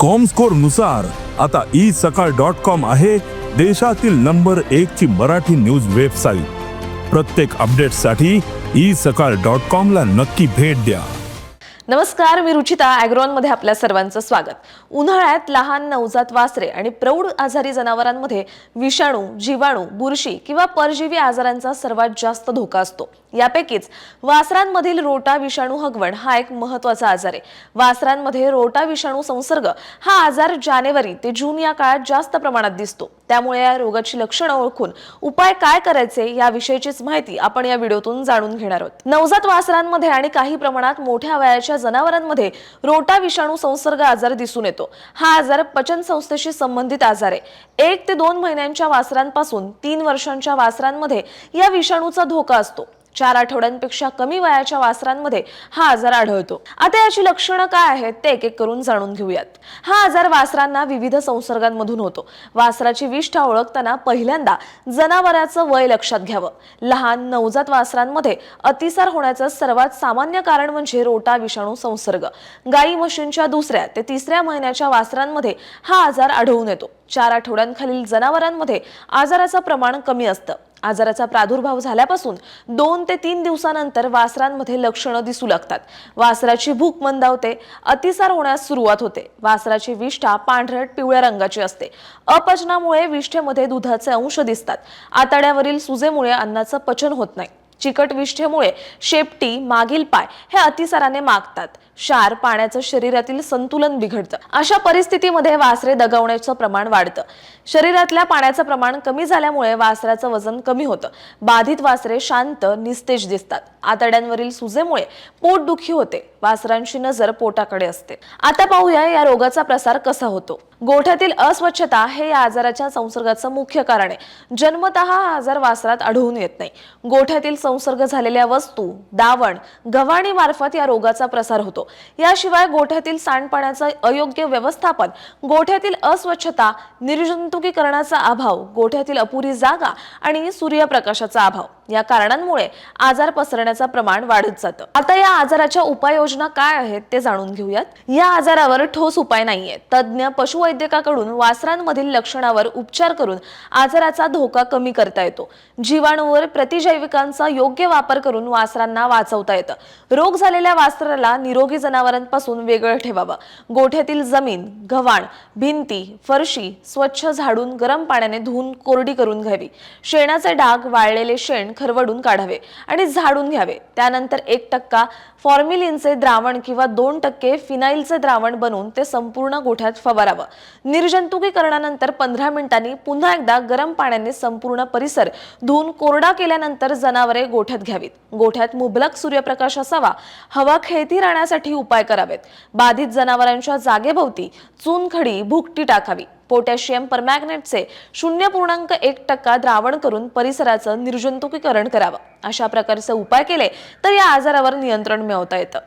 कॉमस्कोरनुसार आता ई सकाळ dot com आहे देशातील नंबर एक ची मराठी न्यूज वेबसाईट प्रत्येक अपडेटसाठी ई सकाळ डॉट कॉम ला नक्की भेट द्या. नमस्कार मी रुचिता अॅग्रॉनमध्ये आपल्या सर्वांचं स्वागत. उन्हाळ्यात लहान नवजात वासरे आणि प्रौढ आजारी जनावरांमध्ये विषाणू जीवाणू बुरशी किंवा परजीवी आजारांचा सर्वात जास्त धोका असतो. यापैकीच वासरांमधील रोटा विषाणू हगवण हा एक महत्त्वाचा आजार आहे. वासरांमध्ये रोटा विषाणू संसर्ग हा आजार जानेवारी ते जून या काळात जास्त प्रमाणात दिसतो. त्यामुळे या रोगाची लक्षणं ओळखून उपाय काय करायचे याविषयीचीच माहिती आपण या व्हिडिओतून जाणून घेणार आहोत. नवजात वासरांमध्ये आणि काही प्रमाणात मोठ्या वयाच्या जनावरांमध्ये रोटा विषाणू संसर्ग आजार दिसून येतो. हा आजार पचन संस्थेशी संबंधित आजार आहे. एक ते दोन महिन्यांच्या वासरांपासून तीन वर्षांच्या वासरांमध्ये या विषाणूचा धोका असतो. चार आठवड्यांपेक्षा कमी वयाच्या वासरांमध्ये हा आजार आढळतो. आता याची लक्षणं काय आहेत ते एक एक करून जाणून घेऊयात. हा आजार वासरांना विविध संसर्गांमधून होतो. वासराची विष्ठा ओळखताना पहिल्यांदा जनावराचं वय लक्षात घ्यावं. लहान नवजात वासरांमध्ये अतिसार होण्याचं सर्वात सामान्य कारण म्हणजे रोटा विषाणू संसर्ग. गाई म्हशींच्या दुसऱ्या ते तिसऱ्या महिन्याच्या वासरांमध्ये हा आजार आढळून येतो. चार आठवड्यांखालील जनावरांमध्ये आजाराचं प्रमाण कमी असतं. आजाराचा प्रादुर्भाव झाल्यापासून दोन ते तीन दिवसानंतर वासरांमध्ये लक्षणं दिसू लागतात. वासराची भूक मंदावते अतिसार होण्यास सुरुवात होते. वासराची विष्ठा पांढरट पिवळ्या रंगाची असते. अपचनामुळे विष्ठेमध्ये दुधाचे अंश दिसतात. आतड्यावरील सुजेमुळे अन्नाचं पचन होत नाही. चिकट विष्ठेमुळे शेपटी मागील पाय हे अतिसाराने मागतात. क्षार पाण्याचं शरीरातील संतुलन बिघडतं. अशा परिस्थितीमध्ये वासरे दगावण्याचं प्रमाण वाढतं. शरीरातल्या पाण्याचं प्रमाण कमी झाल्यामुळे वासराचं वजन कमी होतं. बाधित वासरे शांत निस्तेज दिसतात. आतड्यांवरील सुजेमुळे पोटदुखी होते. वासरांची नजर पोटाकडे असते. आता पाहूया या रोगाचा प्रसार कसा होतो. गोठ्यातील अस्वच्छता हे या आजाराच्या संसर्गाचं मुख्य कारण आहे. जन्मतः हा आजार वासरात आढळून येत नाही. गोठ्यातील संसर्ग झालेल्या वस्तू दावण गव्हाणी मार्फत या रोगाचा प्रसार होतो. याशिवाय गोठ्यातील सांडपाण्याचं अयोग्य व्यवस्थापन गोठ्यातील अस्वच्छता निर्जंतुकीकरणाचा अभाव गोठ्यातील अपुरी जागा आणि सूर्यप्रकाशाचा अभाव या कारणांमुळे आजार पसरण्याचं प्रमाण वाढत जातं. आता या आजाराच्या उपाययोजना काय आहेत ते जाणून घेऊयात. या आजारावर ठोस उपाय नाहीये. तज्ज्ञ पशुवैद्यकाकडून वासरांमधील लक्षणावर उपचार करून आजाराचा धोका कमी करता येतो. जीवाणूवर प्रतिजैविकांचा योग्य वापर करून वासरांना वाचवता येतं. रोग झालेल्या वासराला निरोगी जनावरांपासून वेगळं ठेवावं. गोठ्यातील जमीन गव्हाण भिंती फरशी स्वच्छ झाडून गरम पाण्याने धुवून कोरडी करून घ्यावी. शेणाचे डाग वाळलेले शेण खरवडून काढावे आणि झाडून घ्यावे. त्यानंतर एक टक्का फॉर्मिलिनचे द्रावण किंवा दोन टक्के फिनाईलचे द्रावण बनवून ते संपूर्ण गोठ्यात फवारावं. निर्जंतुकीकरणानंतर पंधरा मिनिटांनी पुन्हा एकदा गरम पाण्याने संपूर्ण परिसर धुवून कोरडा केल्यानंतर जनावरे गोठ्यात घ्यावीत. गोठ्यात मुबलक सूर्यप्रकाश असावा. हवा खेळती राहण्यासाठी उपाय करावेत. बाधित जनावरांच्या जागेभोवती चुनखडी भुकटी टाकावी. पोटॅशियम परमॅग्नेटचे शून्य पूर्णांक एक टक्का द्रावण करून परिसराचं निर्जंतुकीकरण करावं. अशा प्रकारचे उपाय केले तर या आजारावर नियंत्रण मिळवता येतं.